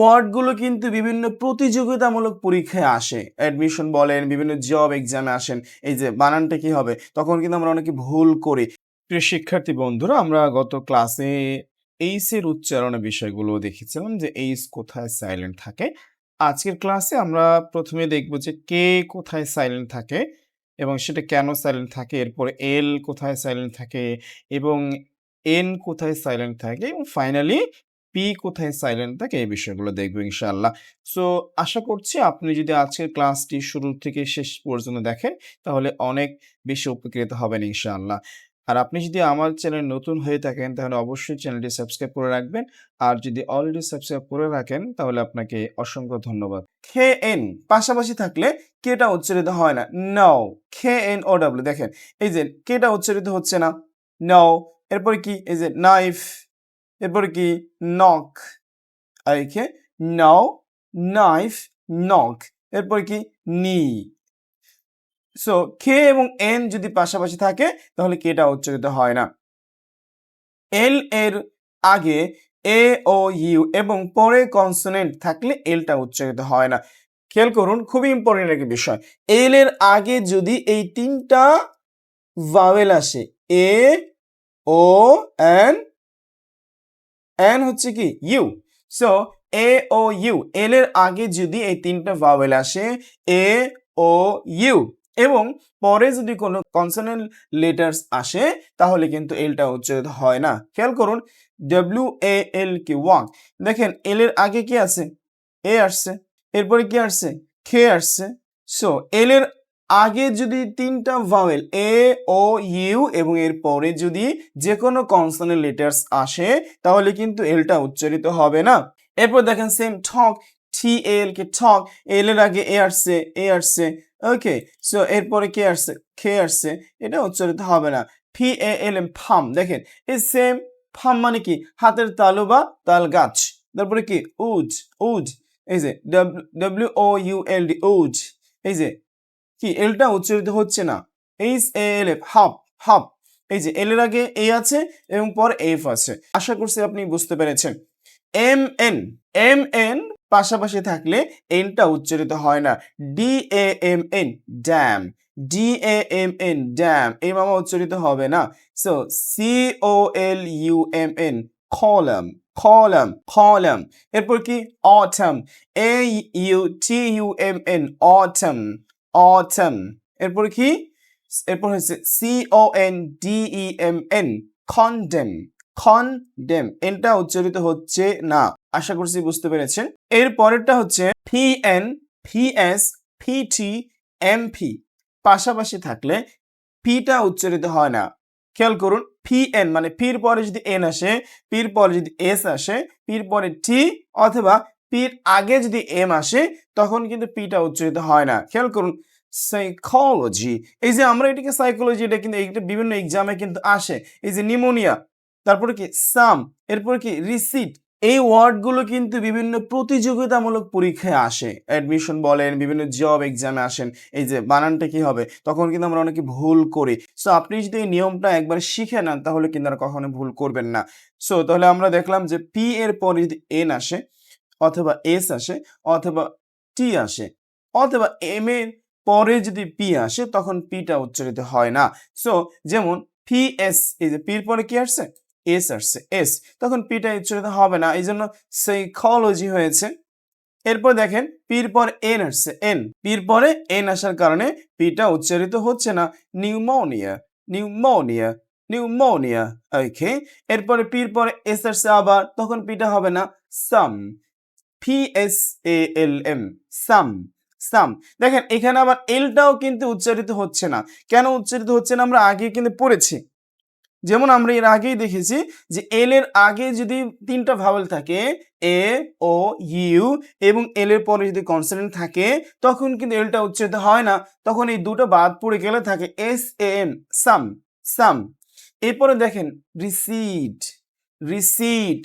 ওয়ার্ডগুলো কিন্তু বিভিন্ন প্রতিযোগিতামূলক পরীক্ষায় আসে। অ্যাডমিশন বলেন, বিভিন্ন জব এক্সামে আসেন, এই যে বানানটা কি হবে? তখন কিন্তু আমরা অনেকে ভুল করি। প্রিয় শিক্ষার্থী বন্ধুরা, আমরা গত ক্লাসে এইস এর উচ্চারণের বিষয়গুলো দেখেছিলাম যে এইস কোথায় সাইলেন্ট থাকে। আজকের ক্লাসে আমরা প্রথমে দেখব যে কে কোথায় সাইলেন্ট থাকে এবং সেটা কেন সাইলেন্ট থাকে, এরপরে এল কোথায় সাইলেন্ট থাকে এবং এন কোথায় সাইলেন্ট থাকে এবং ফাইনালি পি কোথায় সাইলেন্ট থাকে এই বিষয়গুলো দেখব ইনশাআল্লাহ। সো আশা করছি আপনি যদি আজকের ক্লাসটি শুরু থেকে শেষ পর্যন্ত দেখেন, তাহলে অনেক বেশি উপকৃত হবেন ইনশাআল্লাহ। আর আপনি যদি আমার চ্যানেল নতুন হয়ে থাকেন, তাহলে অবশ্যই চ্যানেলটি সাবস্ক্রাইব করে রাখবেন। আর যদি অলরেডি সাবস্ক্রাইব করে রাখেন, তাহলে আপনাকে অসংখ্য ধন্যবাদ। খে এন পাশাপাশি থাকলে কেটা উচ্চারিত হয় না। নাও খে এন ও ডাব্লিউ দেখেন, এই যে কেটা উচ্চারিত হচ্ছে না। নাও এরপরে কি? এই যে নাইফ এরপরে কি? নক আর এখে নাও নাইফ নক এরপরে কি? নি সো কে এবং এন যদি পাশাপাশি থাকে, তাহলে কেটা উচ্চারিত হয় না। এল এর আগে এ ও ইউ এবং পরে কনসোনেন্ট থাকলে এলটা উচ্চারিত হয় না। খেয়াল করুন, খুবই ইম্পর্টেন্ট একটা বিষয়। এল এর আগে যদি এই তিনটা ভাওয়েল আসে এ ও এন এন হচ্ছে কি? U so A O U L এর আগে যদি এই তিনটা ভাওয়েল আসে এ ও ইউ এবং পরে যদি কোনো কনসোনেন্ট লেটার্স আসে, তাহলে কিন্তু এলটা উচ্চারিত হয় না। খেয়াল করুন ডব্লিউ এ এল কি ওয়াক দেখেন এল এর আগে কি আছে? এ আসছে, এরপরে কি আসছে? খে আসছে। সো এল এর আগে যদি তিনটা ভাওয়েল এ ও ইউ এবং এর পরে যদি যে কোনো কনসোনেন্ট লেটার্স আসে, তাহলে কিন্তু এলটা উচ্চারিত হবে না। এরপর দেখেন সেম ঠক টি এল কে ঠক এল এর আগে এ আসছে এ আসছে ওকে সো এরপরে কে আসছে খে আসছে, এটা উচ্চারিত হবে না। ফি এ এল এম ফাম দেখেন, এই সেম ফাম মানে কি? হাতের তালু বা তাল গাছ, তারপরে কি? উজ উজ, এই যে W O U L D would, এই যে কি? এলটা উচ্চারিত হচ্ছে না। H A L F half half এই যে এল এর আগে এ আছে এবং পর এফ আছে। আশা করছি আপনি বুঝতে পেরেছেন। এম এন এম এন পাশাপাশি থাকলে এনটা উচ্চারিত হয় না। D A M N damn D A M N damn এই মামা উচ্চারিত হবে না। So C O L U M N column column column এরপর কি? Autumn A U T U M N autumn autumn এরপর কি? এরপর হচ্ছে C O N D E M N condemn condemn এনটা উচ্চারিত হচ্ছে না। আশা করছি বুঝতে পেরেছেন। এর পরেরটা হচ্ছে P N P S P T M P পাশাপাশি থাকলে পিটা উচ্চারিত হয় না। খেয়াল করুন পি এন মানে পির পরে যদি এন আসে, পির পরে যদি এস আসে, পির পরে টি অথবা পির আগে যদি এম আসে, তখন কিন্তু পিটা উচ্চারিত হয় না। খেয়াল করুন সাইকোলজি এই যে আমরা এটাকে সাইকোলজি এটা কিন্তু এইটা বিভিন্ন এক্সামে কিন্তু আসে। এই যে নিউমোনিয়া তারপরে কি সাম, এরপরে কি রিসিট এই ওয়ার্ডগুলো কিন্তু বিভিন্ন প্রতিযোগিতামূলক পরীক্ষায় আসে। অ্যাডমিশন বলেন, বিভিন্ন জব এক্সামে আসেন, এই যে বানানটা কি হবে, তখন কিন্তু আমরা অনেকে ভুল করি। সো আপনি যদি এই নিয়মটা একবার শিখে নেন, তাহলে কিন্তু আর কখনো ভুল করবেন না। সো তাহলে আমরা দেখলাম যে পি এর পরে যদি এন আসে অথবা এস আসে অথবা টি আসে অথবা এম এর পরে যদি পি আসে তখন পিটা উচ্চারিত হয় না। সো যেমন পি এস, এই যে পির পরে কি আসছে? এস আসছে, এস। তখন পিটা উচ্চারিত হবে না এই জন্য সাইকোলজি হয়েছে। এরপর দেখেন পির পর এন আসছে, এন। পির পরে এন আসার কারণে পিটা উচ্চারিত হচ্ছে না। নিউমোনিয়া নিউমোনিয়া নিউমোনিয়া ওকে এরপরে পির পরে এস আসছে আবার, তখন পিটা হবে না, psalm. P S A L M psalm psalm. দেখেন, এখানে আবার এলটাও কিন্তু উচ্চারিত হচ্ছে না। কেন উচ্চারিত হচ্ছে না? আমরা আগে কিন্তু পড়েছি। যেমন আমরা এর আগেই দেখেছি যে এল এর আগে যদি তিনটা ভাওয়েল থাকে এ ও ইউ এবং এল এর পরে যদি কনসোনেন্ট থাকে, তখন কিন্তু এলটা উচ্চারিত হয় না। তখন এই দুটো বাদ পড়ে গেলে থাকে এস এ এম সাম সাম। এরপরে দেখেন রিসিট রিসিট